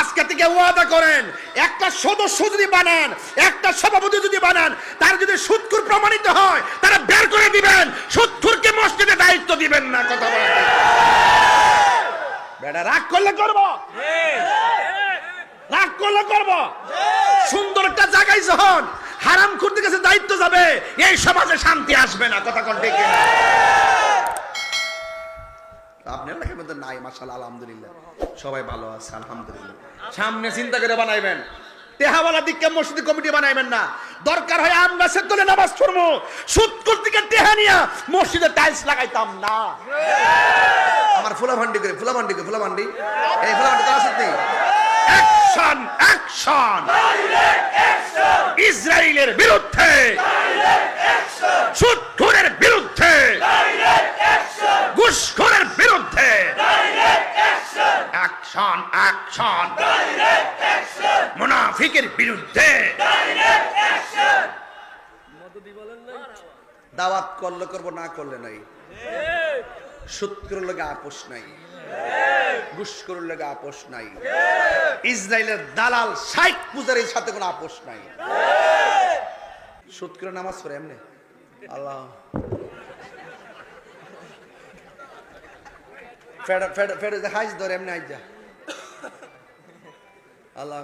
আজকে থেকে ওয়াদা করেন, একটা সদস্য যদি বানান, একটা সভাপতি যদি বানান, তার যদি সুৎকুর প্রমাণিত হয়, তারা বের করে দিবেন। সুৎকুরকে মসজিদে দায়িত্ব দিবেন না, কথা বলেন। বেটা, রাগ করলে করব? রাগ করলে করব? সুন্দর একটা জায়গায় যখন হারাম করতে কাছে দায়িত্ব যাবে, এই সমাজে শান্তি আসবে না, কথা কোন ঠিক এলাকার মধ্যে নাই মাসাল আলহামদুলিল্লাহ। সবাই ভালো আছে আলহামদুলিল্লাহ। সামনে চিন্তা করে বানাইবেন। টেহাওয়ালা দিককে মসজিদ কমিটি বানাইবেন না। দরকার হয় আম গাছের তলে নামাজ পড়ব। সুৎকুর দিকে টেহা নিয়া মসজিদে টাইলস লাগাইতাম না। আমার ফুলা ভান্ডি করে ফুলা ভান্ডি করে ফুলা ভান্ডি। এই ফুলা ভান্ডি তার অ্যাকশন অ্যাকশন ইসরায়েলের বিরুদ্ধে সুৎখোরের বিরুদ্ধে ঘুষখোরের বিরুদ্ধে অ্যাকশন অ্যাকশন মুনাফিকের বিরুদ্ধে দাওয়াত করলে করব না করলে নাই। সূত্রের লগে আপোষ নাই। ঘুষখোরের লগে আপোষ নাই। ইসরায়েলের দালাল ষাট পূজারের সাথে কোনো আপোষ নাই। করে নামাজ পড়ে এমনি? আল্লাহ। ফেড ফেড ফেড হাইজ ধরে এমনি হাইজ আল্লাহ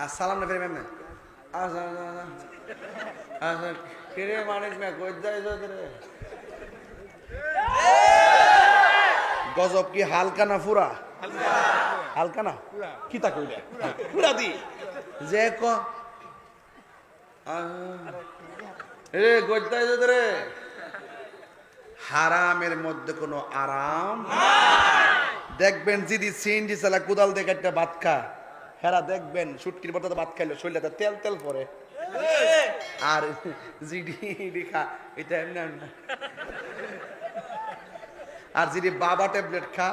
আর সালাম না ফেরে কিরে মানিক রে গজব কি হালকা না ফুরা? হালকা না? কি তা কইলে পুরা দি। যে ক রে গদ্দাই রে? হারামের মধ্যে কোনো আরাম? দেখবেন যদি সিন্ডি চালা কুদাল দেখে একটা ভাত খা। হেরা দেখবেন সুটকির বর্তাতে ভাত খাইলো শরীরটা তেল তেল পরে। আর জিডি খা, এটা এমনি আর যদি বাবা ট্যাবলেট খা,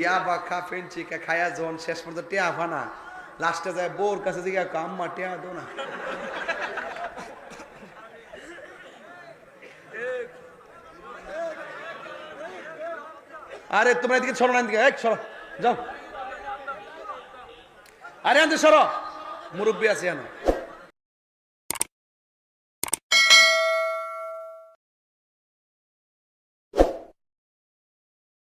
ইয়া বা খা ফেন্সি খা, খায়া যখন শেষ পর্যন্ত টেয়া ফানা লাস্টে যায় বোর কাছে জিগা আম্মা, টেয়া দো না। আরে, তোমরা এদিকে ছড়ো না, এদিকে এক সরো যাও। আরে, আনতে সরো মুরব্বী আছে জানো